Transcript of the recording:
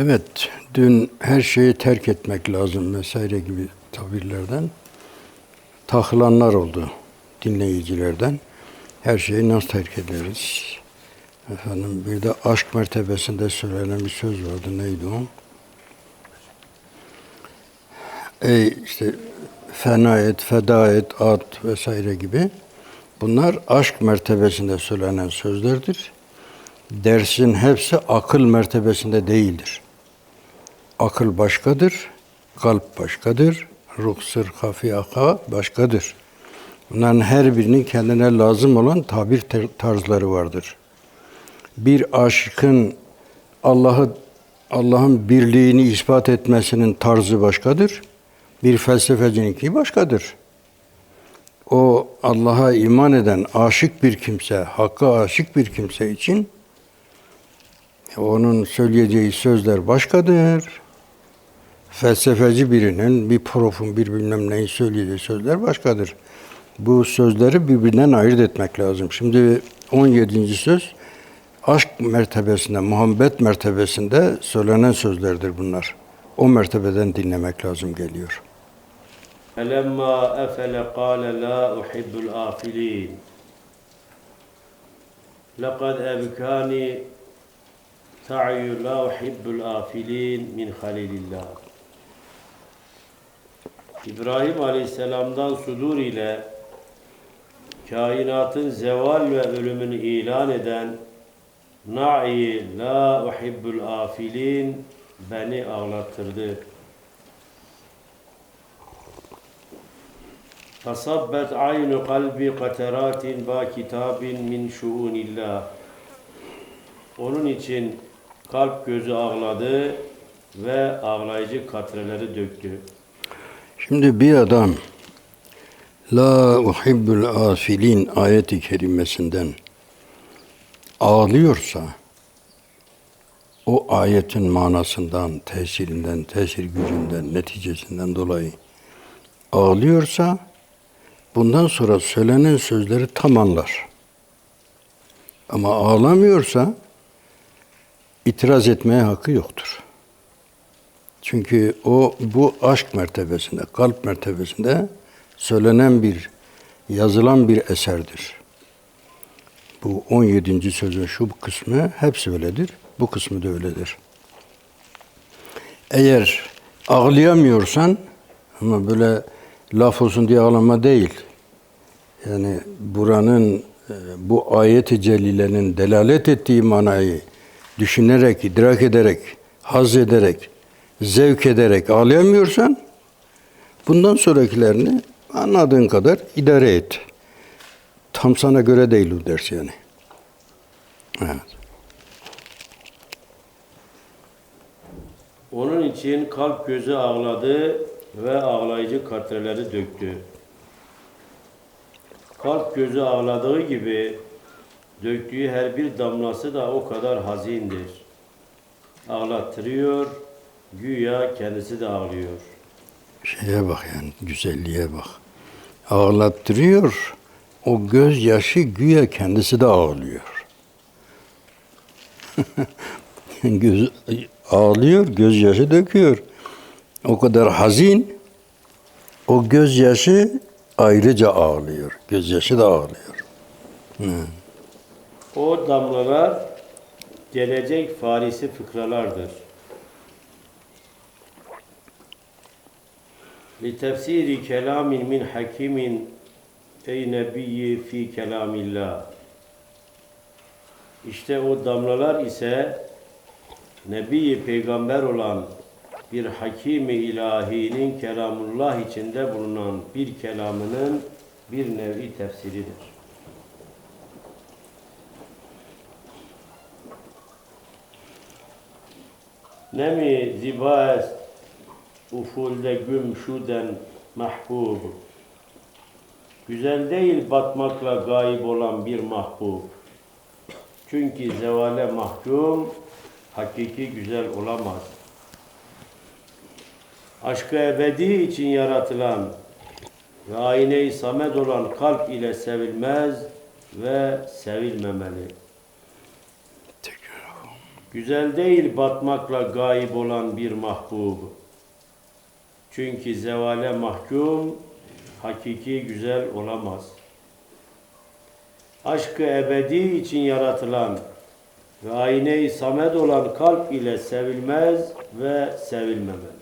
Evet, dün her şeyi terk etmek lazım vesaire gibi tabirlerden takılanlar oldu dinleyicilerden. Her şeyi nasıl terk ederiz? Efendim bir de aşk mertebesinde söylenen bir söz vardı. Neydi o? Ey işte fena et, feda et, at vesaire gibi. Bunlar aşk mertebesinde söylenen sözlerdir. Dersin hepsi akıl mertebesinde değildir. Akıl başkadır, kalp başkadır, ruh sır hafiyaka başkadır. Bunların her birinin kendine lazım olan tabir tarzları vardır. Bir aşıkın Allah'ı Allah'ın birliğini ispat etmesinin tarzı başkadır. Bir felsefecininki başkadır. O Allah'a iman eden aşık bir kimse, hakka aşık bir kimse için onun söyleyeceği sözler başkadır felsefeci birinin, bir profun, bir bilmem neyi söylediği sözler başkadır. Bu sözleri birbirinden ayırt etmek lazım. Şimdi 17. söz aşk mertebesinde, muhabbet mertebesinde söylenen sözlerdir bunlar. O mertebeden dinlemek lazım geliyor. Felemma efele kâle la uhibbul afilin. Lekad ebkani sa'yu la uhibbul afilin min halilillah. İbrahim Aleyhisselam'dan sudur ile kainatın zeval ve ölümünü ilan eden Na'i la uhibbul afilin beni ağlattırdı. Fasabbet aynu kalbi kateratin ba kitabin min şuunillah. Onun için kalp gözü ağladı ve ağlayıcı katreleri döktü. Şimdi bir adam La uhibbul afilin ayeti kerimesinden ağlıyorsa o ayetin manasından, tesirinden, tesir gücünden, neticesinden dolayı ağlıyorsa bundan sonra söylenen sözleri tam anlar. Ama ağlamıyorsa itiraz etmeye hakkı yoktur. Çünkü o bu aşk mertebesinde, kalp mertebesinde söylenen bir, yazılan bir eserdir. Bu 17. sözün şu kısmı hepsi öyledir. Bu kısmı da öyledir. Eğer ağlayamıyorsan ama böyle laf olsun diye ağlama değil. Yani buranın e, bu ayet-i celilenin delalet ettiği manayı düşünerek, idrak ederek, haz ederek, zevk ederek ağlayamıyorsan bundan sonrakilerini anladığın kadar idare et. Tam sana göre değil o ders yani. Evet. Onun için kalp gözü ağladı ve ağlayıcı katreleri döktü. Kalp gözü ağladığı gibi döktüğü her bir damlası da o kadar hazindir. Ağlattırıyor, güya kendisi de ağlıyor. Şeye bak yani güzelliğe bak. Ağlattırıyor. O gözyaşı güya kendisi de ağlıyor. Göz, ağlıyor, gözyaşı döküyor. O kadar hazin. O gözyaşı ayrıca ağlıyor. Gözyaşı da ağlıyor. O damlalar gelecek farisi fıkralardır. لِتَفْسِيرِ كَلَامٍ مِنْ حَكِيمٍ ey nebiyyi fi kelamillah. İşte o damlalar ise Nebi peygamber olan bir hakimi ilahinin kelamullah içinde bulunan bir kelamının bir nevi tefsiridir. Nemi ziba est ufulde gümşuden mahbub. Güzel değil batmakla gayip olan bir mahbub. Çünkü zevale mahkum hakiki güzel olamaz. Aşkı ebedi için yaratılan ve ayne-i samed olan kalp ile sevilmez ve sevilmemeli. Güzel değil batmakla gayip olan bir mahbub. Çünkü zevale mahkum, hakiki güzel olamaz. Aşkı ebedi için yaratılan ve ayne-i samed olan kalp ile sevilmez ve sevilmemeli.